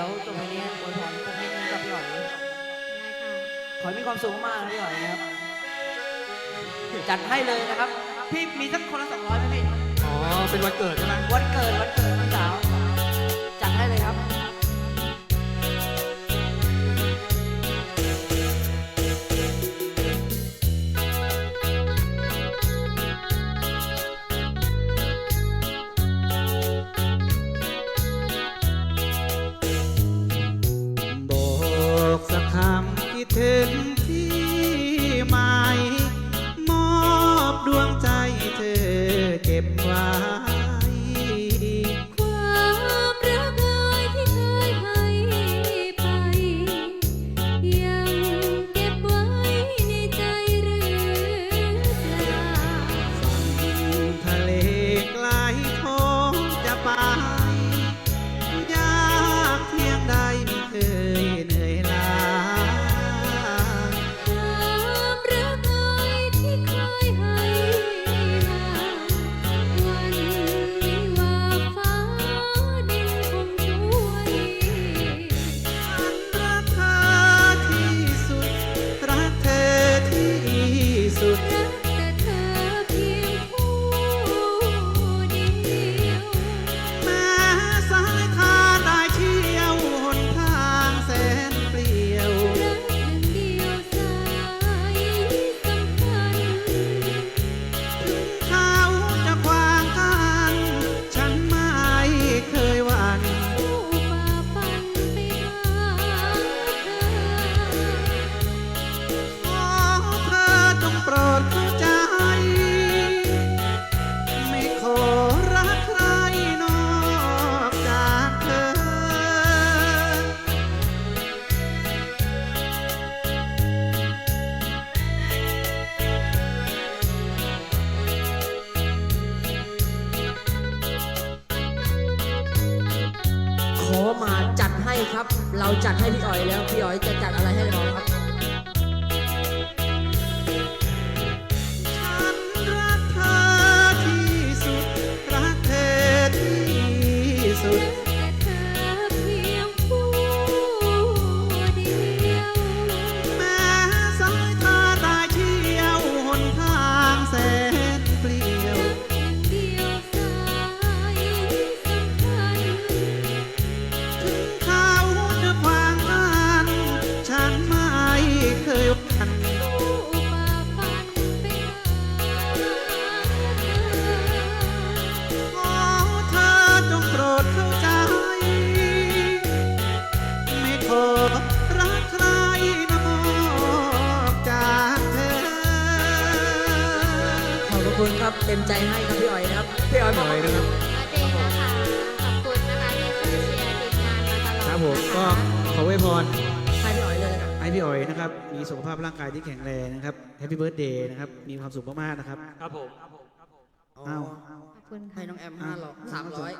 ดี๋ยวจบเพลงนี้อวยพรสักนิดนึงกับพี่อ๋อยได้ค่ะขอให้มีความสุขมากๆนะพี่อ๋อยนะครับ จัดให้เลยนะครับ พี่มีสักคนละสองร้อยไหมพี่ อ๋อ เป็นวันเกิดใช่ไหมวันเกิดวันเกิด ครับ เราจัดให้พี่อ๋อยแล้ว พี่อ๋อยจะจัดอะไรให้เรา คุณครับเต็มใจให้ครับพี่อ๋อยนะครับพี่อ๋อยบอกหน่อยนะครับเด็กนะคะขอบคุณนะคะที่ช่วยเชียร์ทีมงานมาตลอดครับผมนะะก็ขอไว้พร ให้พี่อ๋อยนะครับ มีสุขภาพร่างกายที่แข็งแรงนะครับแฮปปี้เบิร์ดเดย์นะครับ มีความสุขมากๆนะครับ ครับผม อ้าว ขอบคุณค่ะให้น้องแอมห้าร้อยสามร้อย